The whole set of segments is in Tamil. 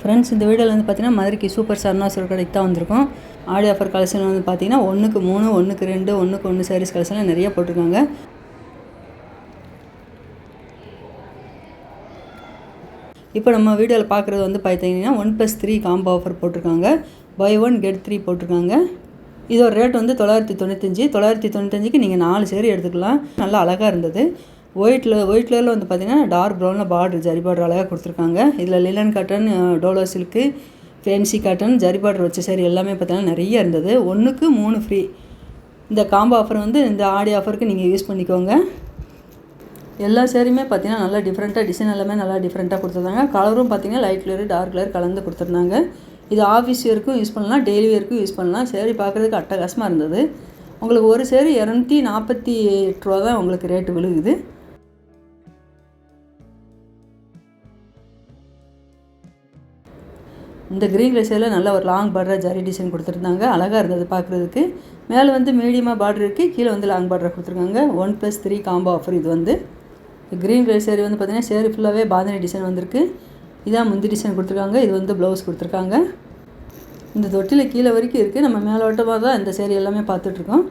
ஃப்ரெண்ட்ஸ் இந்த வீடியோவில் வந்து பார்த்தீங்கன்னா மதுரைக்கு சூப்பர் சரணாசுர கடைக்கு தான் வந்திருக்கோம். ஆடி ஆஃபர் கலெக்ஷன் வந்து பார்த்தீங்கன்னா ஒன்றுக்கு மூணு ஒன்றுக்கு ரெண்டு ஒன்றுக்கு ஒன்று சாரீஸ் கலெக்ஷன்லாம் நிறைய போட்டிருக்காங்க. இப்போ நம்ம வீடியோவில் பார்க்குறது வந்து பார்த்தீங்கன்னா one plus three combo offer போட்டிருக்காங்க. பை ஒன் கெட் த்ரீ போட்டிருக்காங்க. இதோட ரேட் வந்து தொள்ளாயிரத்தி தொண்ணூத்தஞ்சு. தொள்ளாயிரத்தி தொண்ணூத்தஞ்சுக்கு நீங்கள் நாலு சேரி எடுத்துக்கலாம். நல்லா அழகாக இருந்தது. ஒயிட்டில் ஒயிட் கலரில் வந்து பார்த்தீங்கன்னா டார்க் ப்ரௌனில் பார்டர் ஜரி பார்டர் அழகாக கொடுத்துருக்காங்க. இதில் linen cotton Dolo silk fancy cotton zari border வச்ச சேரி எல்லாமே பார்த்தீங்கன்னா நிறைய இருந்தது. ஒன்றுக்கு மூணு ஃப்ரீ இந்த காம்போ ஆஃபர் வந்து இந்த ஆடி ஆஃபருக்கு நீங்கள் யூஸ் பண்ணிக்கோங்க. எல்லா சேரீயுமே பார்த்தீங்கன்னா நல்லா டிஃப்ரெண்ட்டாக டிசைன் எல்லாமே நல்லா டிஃப்ரெண்ட்டாக கொடுத்துருந்தாங்க. கலரும் பார்த்தீங்கன்னா லைட் கலர் டார்க் கலர் கலந்து கொடுத்துருந்தாங்க. இது ஆஃபீஸ் வேர்க்கும் யூஸ் பண்ணலாம் டெய்லி வேர்க்கும் யூஸ் பண்ணலாம். சேரீ பார்க்குறதுக்கு அட்டகாசமாக இருந்தது. உங்களுக்கு ஒரு சேரீ இரநூத்தி நாற்பத்தி எட்டு ரூபா தான் உங்களுக்கு ரேட்டு விழுகுது. இந்த க்ரீன் கலர் நல்ல ஒரு லாங் பார்டராக ஜரி டிசைன் கொடுத்துருந்தாங்க. அழகாக இருந்தது பார்க்குறதுக்கு. மேலே வந்து மீடியமாக பார்டர் இருக்குது கீழே வந்து லாங் பார்டராக கொடுத்துருக்காங்க. One plus three combo offer இது வந்து. க்ரீன் கலர் சேரீ வந்து பார்த்திங்கன்னா சேரீ ஃபுல்லாகவே பாதனி டிசைன் வந்திருக்கு. இதான் முந்தி டிசைன் கொடுத்துருக்காங்க. இது வந்து ப்ளவுஸ் கொடுத்துருக்காங்க. இந்த தொட்டியில் கீழே வரைக்கும் இருக்குது நம்ம மேலோட்டமாக தான் இந்த சேரீ எல்லாமே பார்த்துட்ருக்கோம்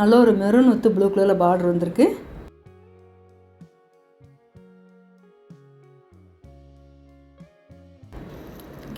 நல்ல ஒரு மெரூன் வித்து ப்ளூ கலரில் பார்டர் வந்திருக்கு.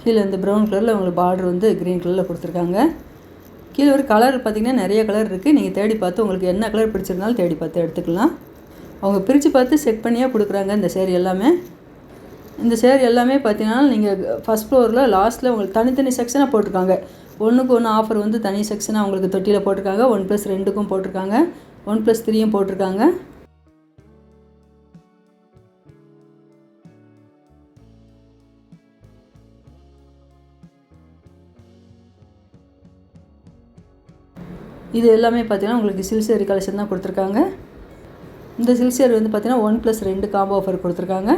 கீழே இந்த ப்ரௌன் கலரில் உங்களுக்கு பார்டர் வந்து க்ரீன் கலரில் கொடுத்துருக்காங்க. கீழே ஒரு கலர் பார்த்திங்கன்னா நிறைய கலர் இருக்குது நீங்கள் தேடி பார்த்து உங்களுக்கு என்ன கலர் பிடிச்சிருந்தாலும் தேடி பார்த்து எடுத்துக்கலாம். அவங்க பிரித்து பார்த்து செக் பண்ணியே கொடுக்குறாங்க இந்த சேரீ எல்லாமே. இந்த சேர் எல்லாமே பார்த்தீங்கன்னா நீங்கள் ஃபஸ்ட் ஃப்ளோரில் லாஸ்ட்டில் உங்களுக்கு தனித்தனி செக்ஷனாக போட்டிருக்காங்க. ஒன்றுக்கு ஒன்று ஆஃபர் வந்து தனி செக்ஷனாக உங்களுக்கு தொட்டியில் போட்டிருக்காங்க. ஒன் ப்ளஸ் ரெண்டுக்கும் போட்டிருக்காங்க. ஒன் ப்ளஸ் த்ரீயும் போட்டிருக்காங்க. இது எல்லாமே பார்த்தீங்கன்னா உங்களுக்கு சில்சேர் கலெக்ஷன் தான் கொடுத்துருக்காங்க. இந்த சில்க் வந்து பார்த்திங்கன்னா ஒன் ப்ளஸ் ரெண்டு காம்போ ஆஃபர் கொடுத்துருக்காங்க.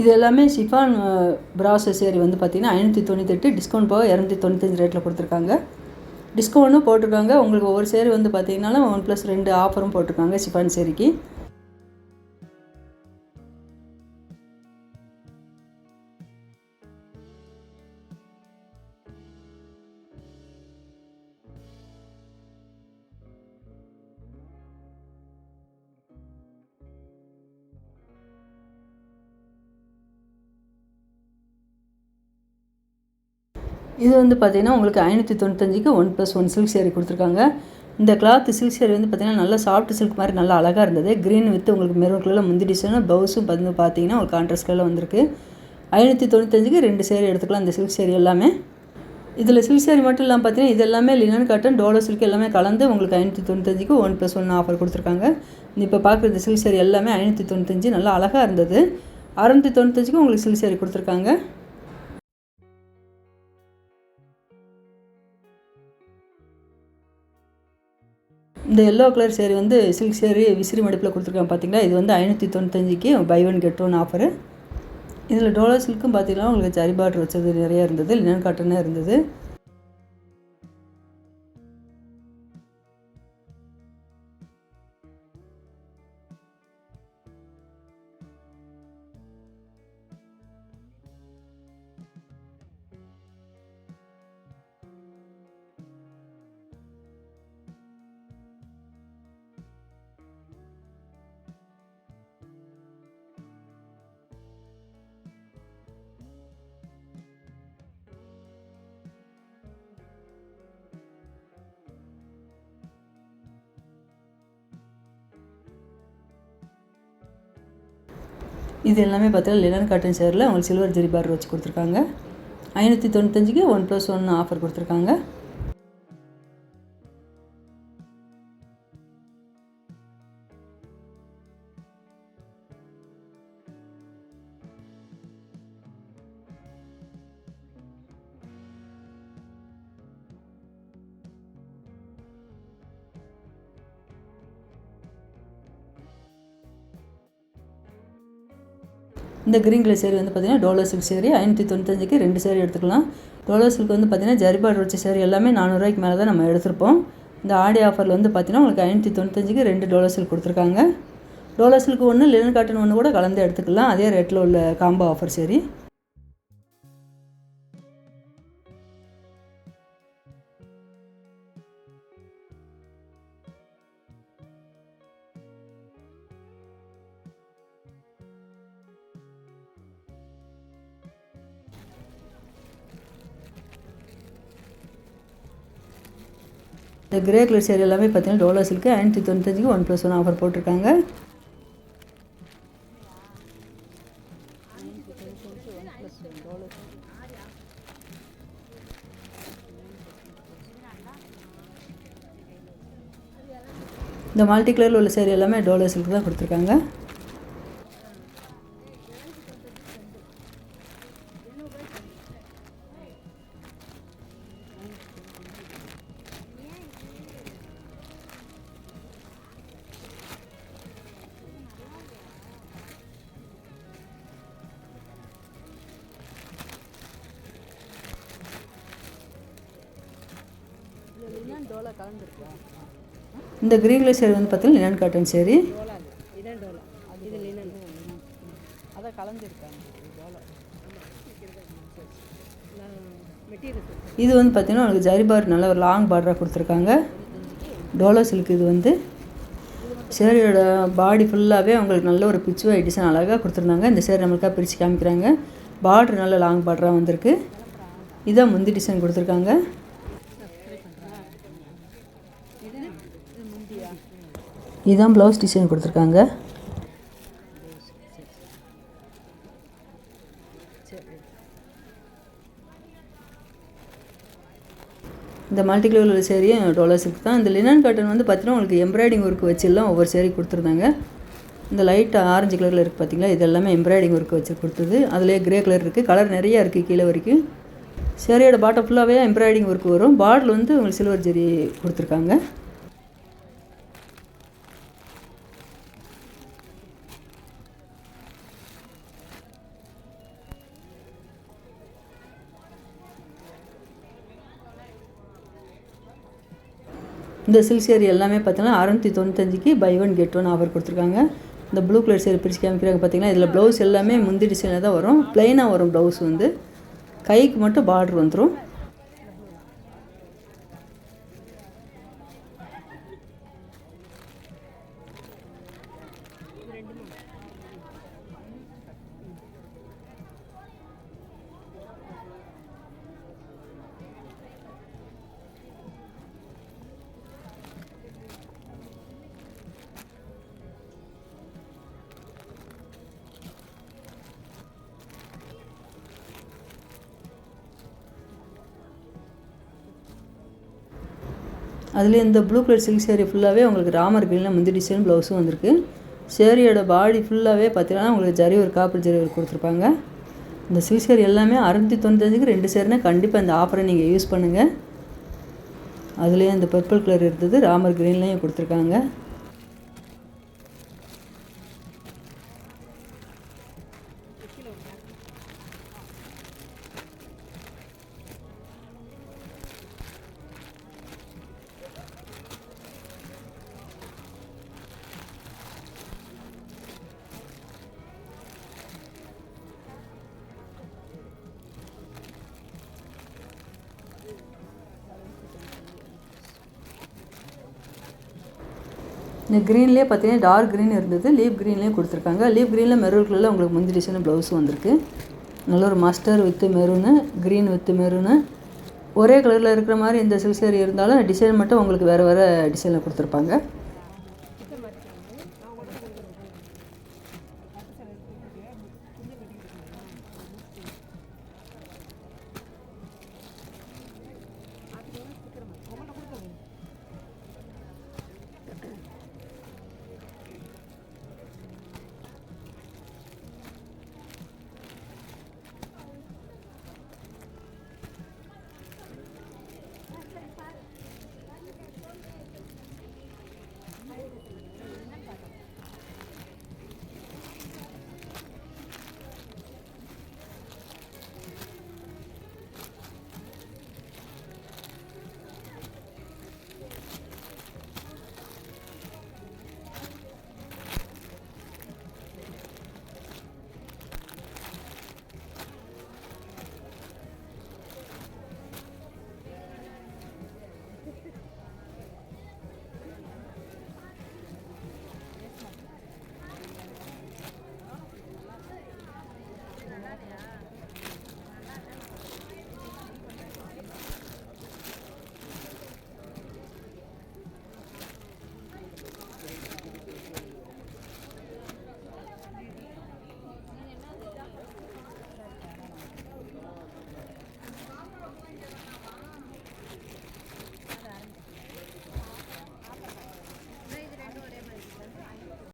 இது எல்லாமே ஷிஃபான் ப்ராசஸ் சேரி வந்து பார்த்திங்கன்னா ஐநூற்றி தொண்ணூத்தெட்டு டிஸ்கவுண்ட் போக இரநூத்தி தொண்ணூத்தஞ்சு ரேட்டில் கொடுத்துருக்காங்க. டிஸ்கவுண்ட்டும் போட்டிருக்காங்க. உங்களுக்கு ஒவ்வொரு சேரீ வந்து பார்த்தீங்கன்னாலும் ஒன் ப்ளஸ் ரெண்டு ஆஃபரும் போட்டிருக்காங்க ஷிஃபான் சேரீக்கு. இது வந்து பார்த்தீங்கன்னா உங்களுக்கு ஐநூற்றி தொண்ணூத்தஞ்சுக்கு one plus one silk sari கொடுத்துருக்காங்க. இந்த கிளாத் சில்க் சேரீ வந்து பார்த்தீங்கன்னா நல்லா சாஃப்ட் சில்க் மாதிரி நல்லா அழகாக இருந்தது. க்ரீன் வித் உங்களுக்கு மெரூன் கலரில் முந்தி டிசைனும் ப்ளவுஸும் வந்து பார்த்தீங்கன்னா உங்களுக்கு கான்ட்ராஸ்ட் கலரில் வந்திருக்கு. ஐநூற்றி தொண்ணூத்தஞ்சுக்கு ரெண்டு சேரீ எடுத்துக்கலாம் இந்த சில்க் சேரீ எல்லாமே. இதில் சில்க் சேரீ மட்டும் இல்லாமல் பார்த்தீங்கன்னா இது எல்லாமே லினன் காட்டன் டோலோ சில்க் எல்லாமே கலந்து உங்களுக்கு ஐநூற்றி தொண்ணூத்தஞ்சுக்கு ஒன் ப்ளஸ் ஒன் ஆஃபர் கொடுத்துருக்காங்க. இப்போ பார்க்குறது சில்க் சேரீ எல்லாமே ஐநூற்றி தொண்ணூத்தஞ்சு நல்லா அழகாக இருந்தது. அறநூற்றி தொண்ணூத்தஞ்சுக்கு உங்களுக்கு சில்க் சேரீ கொடுத்துருக்காங்க. இந்த எல்லோ கலர் சேரீ வந்து சில்க் சேரீ விசிறி மடிப்பில் கொடுத்துருக்காங்க பார்த்தீங்களா இது வந்து ஐநூற்றி தொண்ணூத்தஞ்சுக்கு buy one get one offer இதில் டோலோ சில்க்கும் பார்த்தீங்கன்னா உங்களுக்கு ஜரி பார்டர் வச்சது நிறையா இருந்தது லினன் காட்டனாக இருந்தது. இது எல்லாமே பார்த்தீங்கன்னா லினன் காட்டன் சேரில் உங்களுக்கு சில்வர் ஜெரி பார்டர் வச்சு கொடுத்துருக்காங்க. ஐநூற்றி தொண்ணூத்தஞ்சுக்கு ஒன் ப்ளஸ் ஒன் ஆஃபர் கொடுத்துருக்காங்க. இந்த க்ரீன் கலர் சேரீ வந்து பார்த்திங்கன்னா டோலோ சில்க் சேரீ ஐநூற்றி தொண்ணூத்தஞ்சுக்கு ரெண்டு சேரீ எடுத்துக்கலாம். டோலோ சில்க் வந்து பார்த்திங்கன்னா ஜரிபாடு வச்ச சேரீ எல்லாமே நானூறுரூவாய்க்கு மேலே தான் நம்ம எடுத்திருப்போம். இந்த ஆடி ஆஃபரில் வந்து பார்த்திங்கன்னா உங்களுக்கு ஐநூற்றி தொண்ணூத்தஞ்சுக்கு ரெண்டு டோலோ சில்க் கொடுத்துருக்காங்க. டோலோ சில்க் ஒன்று லினன் காட்டன் ஒன்று கூட கலந்து எடுத்துக்கலாம். அதே ரேட்டில் உள்ள காம்போ ஆஃபர் சரி இந்த கிரே கலர் சேரீ எல்லாமே பார்த்தீங்கன்னா டோலோ சில்க்கு ஐநூற்றி தொண்ணூத்தஞ்சுக்கு ஒன் ப்ளஸ் ஒன் ஆஃபர் போட்டிருக்காங்க. இந்த மல்டி கலரில் உள்ள சேரீ எல்லாமே டோலோ சில்க் தான் கொடுத்துருக்காங்க. இந்த கிரீன் கலர் சேரீ வந்து பார்த்தீங்கன்னா லினன் காட்டன் சேரீ. அதான் கலந்துருக்காங்க இது வந்து பார்த்தீங்கன்னா உங்களுக்கு ஜரி பார்டர் நல்ல ஒரு லாங் பார்டராக கொடுத்துருக்காங்க. டோலோ சில்க் இது வந்து. சேரியோட பாடி ஃபுல்லாகவே அவங்களுக்கு நல்ல ஒரு பிச்சுவை டிசைன் அழகாக கொடுத்துருந்தாங்க. இந்த சேரி நம்மளுக்காக பிரித்து காமிக்கிறாங்க. பார்டர் நல்ல லாங் பார்டராக வந்திருக்கு. இதான் முந்தி டிசைன் கொடுத்துருக்காங்க. இதுதான் ப்ளவுஸ் டிசைன் கொடுத்துருக்காங்க. இந்த மல்டி கலர் உள்ள சேரீயும் டோலர் தான். இந்த லினன் காட்டன் வந்து பார்த்தீங்கன்னா உங்களுக்கு எம்ப்ராய்டிங் ஒர்க் வச்செல்லாம் ஒவ்வொரு சேரீ கொடுத்துருந்தாங்க. இந்த லைட் ஆரஞ்சு கலரில் இருக்குது பார்த்தீங்களா இது எல்லாமே எம்ப்ராய்டிங் ஒர்க் வச்சு கொடுத்தது. அதுலேயே கிரே கலர் இருக்குது கலர் நிறையா இருக்குது கீழே வரைக்கும். சேரீயோட பாட்டம் ஃபுல்லாகவே எம்ப்ராய்டிங் ஒர்க் வரும். பார்டர் வந்து உங்களுக்கு சில்வர் ஜெரி கொடுத்துருக்காங்க. இந்த சில்க் சேரீ எல்லாமே பார்த்தீங்கன்னா அறநூற்றி தொண்ணூத்தஞ்சுக்கு buy one get one offer கொடுத்துருக்காங்க. இந்த ப்ளூ கலர் சேரீ பிரித்து காமிக்கிறாங்க பார்த்தீங்கன்னா இதில் ப்ளவுஸ் எல்லாமே முந்தி டிசைனில் தான் வரும். ப்ளைனாக வரும் ப்ளவுஸ் வந்து. கைக்கு மட்டும் பார்டர் வந்துடும் அதுலேயும் இந்த ப்ளூ கலர் சில்க் சேரீ ஃபுல்லாகவே உங்களுக்கு ராமர் கிரீனில் முந்தி டிசைன் ப்ளவுஸும் வந்திருக்கு. சேரீயோட பாடி ஃபுல்லாகவே பார்த்தீங்கன்னா உங்களுக்கு ஜரி ஒரு காப்பர் ஜரி ஒரு கொடுத்துருப்பாங்க. இந்த சில்க் சேரீ எல்லாமே அறுநூற்றி தொண்ணூத்தஞ்சுக்கு ரெண்டு சேரீனா கண்டிப்பாக இந்த ஆஃபரை நீங்கள் யூஸ் பண்ணுங்கள் அதுலேயே இந்த பர்பிள் கலர் இருந்தது ராமர் கிரீன்லேயும் கொடுத்துருக்காங்க. இந்த க்ரீன்லேயே பார்த்தீங்கன்னா டார்க் க்ரீன் இருந்தது லீப் க்ரீன்லேயும் கொடுத்துருக்காங்க. லீப் க்ரீனில் மெரூன் கலரில் உங்களுக்கு முந்தி டிசைன் ப்ளவுஸும் வந்திருக்கு. நல்ல ஒரு mustard with maroon green with maroon ஒரே கலரில் இருக்கிற மாதிரி இந்த சில்க் சேரீ இருந்தாலும் டிசைன் மட்டும் உங்களுக்கு வேறு வேறு டிசைனில் கொடுத்துருப்பாங்க.